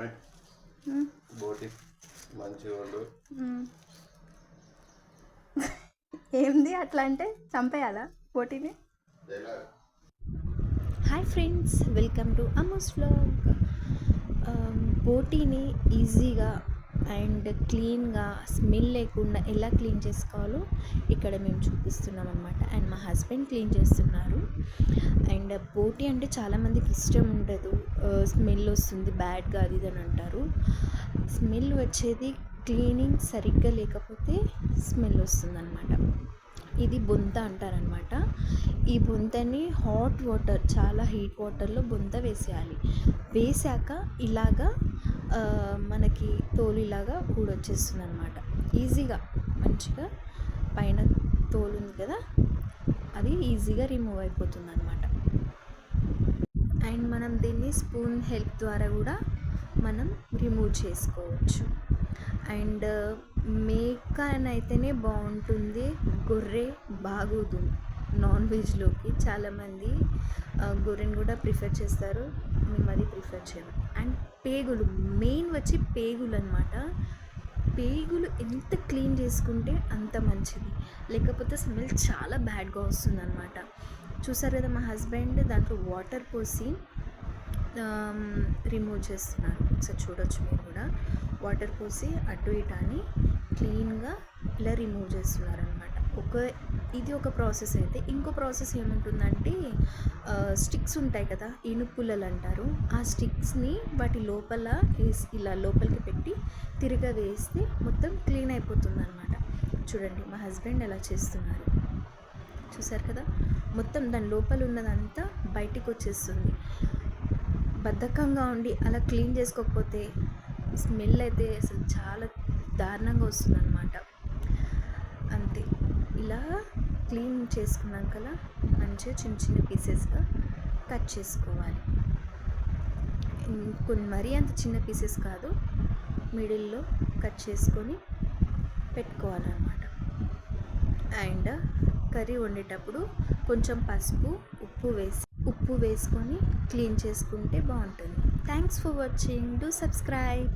అమ్మాయి బోటి మంచి వాళ్ళు ఏంది అట్లా అంటే? చంపేయాలా పోటీని hi friends welcome to Amos vlog. బోటీని ఈజీగా అండ్ క్లీన్గా స్మెల్ లేకుండా ఎలా క్లీన్ చేసుకోవాలో ఇక్కడ మేము చూపిస్తున్నాం అనమాట అండ్ మా హస్బెండ్ క్లీన్ చేస్తున్నారు. అండ్ బోటి అంటే చాలామందికి ఇష్టం ఉండదు. స్మెల్ వస్తుంది బ్యాడ్గా అది ఇది అని అంటారు. స్మెల్ వచ్చేది క్లీనింగ్ సరిగ్గా లేకపోతే స్మెల్ వస్తుందన్నమాట. ఇది బొంత అంటారనమాట ఈ బొంతని హాట్ వాటర్ చాలా హీట్ వాటర్లో బొంత వేసేయాలి. వేసాక ఇలాగా మనకి తోలు ఇలాగా వచ్చేస్తుంది అనమాట ఈజీగా మంచిగా పైన తోలు ఉంది కదా అది ఈజీగా రిమూవ్ అయిపోతుంది అనమాట అండ్ మనం దీన్ని స్పూన్ హెల్ప్ ద్వారా కూడా మనం రిమూవ్ చేసుకోవచ్చు. అండ్ మేకనైతేనే బాగుంటుంది గొర్రె బాగోదు. నాన్ వెజ్లోకి చాలామంది గొర్రెను గొర్రెని కూడా ప్రిఫర్ చేస్తారు. మేము అది ప్రిఫర్ చేయము అండ్ పేగులు మెయిన్ వచ్చి పేగులు అనమాట పేగులు ఎంత క్లీన్ చేసుకుంటే అంత మంచిది. లేకపోతే స్మెల్ చాలా బ్యాడ్గా వస్తుంది అనమాట చూసారు కదా మా హస్బెండ్ దాంట్లో వాటర్ పోసి రిమూవ్ చేస్తున్నారు. ఒకసారి చూడొచ్చు మీరు కూడా. వాటర్ పోసి అటు ఇటు అని క్లీన్గా ఇలా రిమూవ్ చేస్తున్నారు అనమాట ఒక ఇది ఒక ప్రాసెస్ అయితే. ఇంకో ప్రాసెస్ ఏముంటుందంటే స్టిక్స్ ఉంటాయి కదా ఇనుపుల్లలు అంటారు. ఆ స్టిక్స్ని వాటి లోపల వేసి ఇలా లోపలికి పెట్టి తిరగ వేస్తే మొత్తం క్లీన్ అయిపోతుంది అనమాట చూడండి మా హస్బెండ్ ఎలా చేస్తున్నారు. చూసారు కదా మొత్తం దాని లోపల ఉన్నదంతా బయటికి వచ్చేస్తుంది. బద్ధకంగా ఉండి అలా క్లీన్ చేసుకోకపోతే స్మెల్ అయితే అసలు చాలా దారుణంగా వస్తుందన్నమాట. ఇలా క్లీన్ చేసుకున్నాం కదా మంచిగా చిన్న చిన్న పీసెస్గా కట్ చేసుకోవాలి. కొన్ని మరీ అంత చిన్న పీసెస్ కాదు మిడిల్లో కట్ చేసుకొని పెట్టుకోవాలన్నమాట. అండ్ కర్రీ వండేటప్పుడు కొంచెం పసుపు ఉప్పు వేసి ఉప్పు వేసుకొని క్లీన్ చేసుకుంటే బాగుంటుంది. Thanks for watching do subscribe